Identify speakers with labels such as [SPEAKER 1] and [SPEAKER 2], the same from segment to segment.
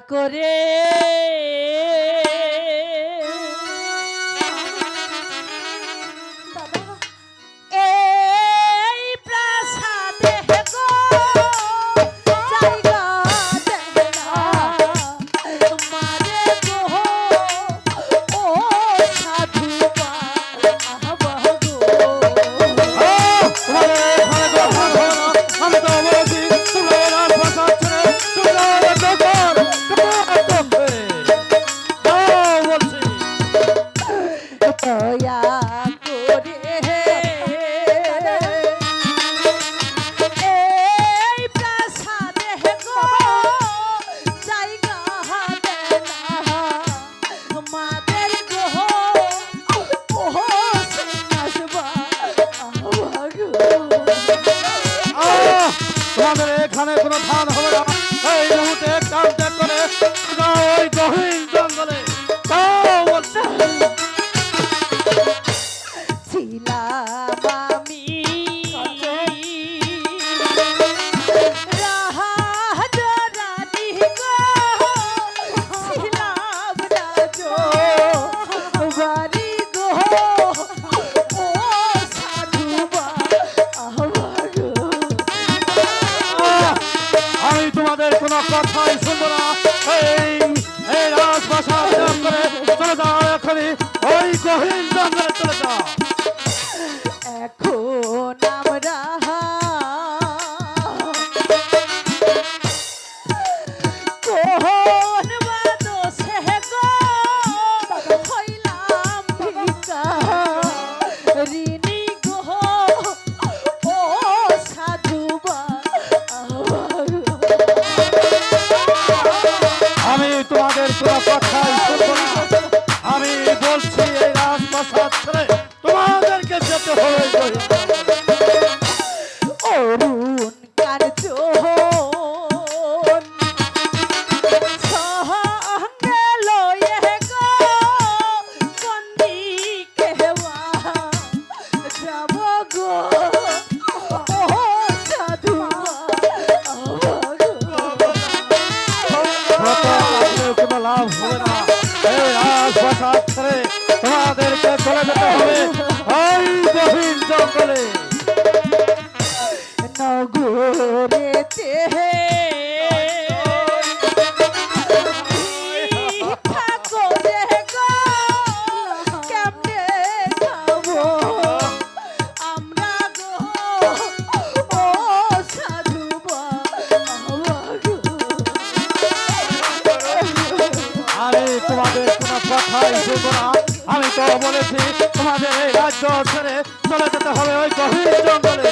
[SPEAKER 1] করে।
[SPEAKER 2] এখানে কোনো ধান হবে না। এই মুহূর্তে কাজ করে ওই গহীন জঙ্গলে। শুনব না এই এই রাজপ্রাসাদ ওই কহিন চলে যেতে হবে। ওই গভীর জঙ্গলে
[SPEAKER 1] নগরেতে
[SPEAKER 2] আমি তোমাদের কোনো কথাই শুনব না। আমি তো বলেছি তোমাদের এই রাজ্য ছেড়ে চলে যেতে হবে ওই গভীর জঙ্গলে।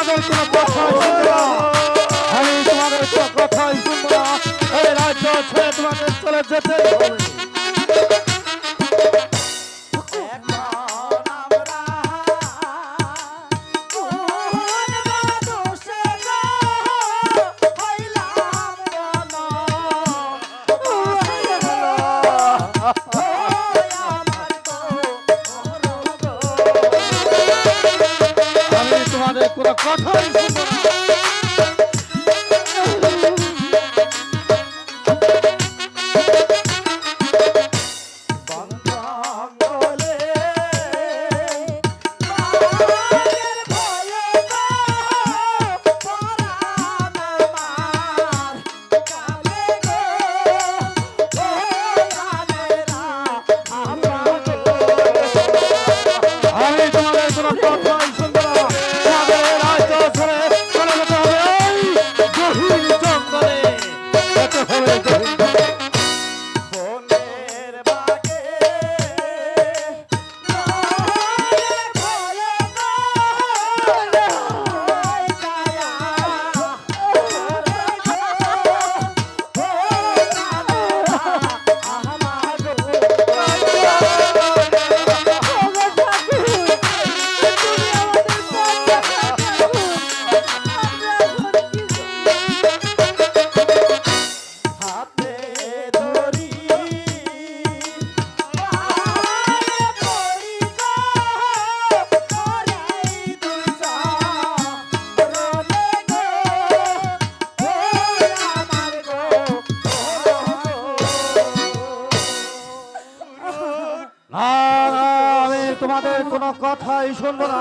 [SPEAKER 2] তোমাদের কোনো
[SPEAKER 3] কথা
[SPEAKER 2] আমি তোমাদের কোনো কথাই শুনব না। এই রাজ্য ছেড়ে তোমাদের চলে যেতে হবে।
[SPEAKER 3] Come on, come
[SPEAKER 2] on. করে কোনো কথাই শুনব না।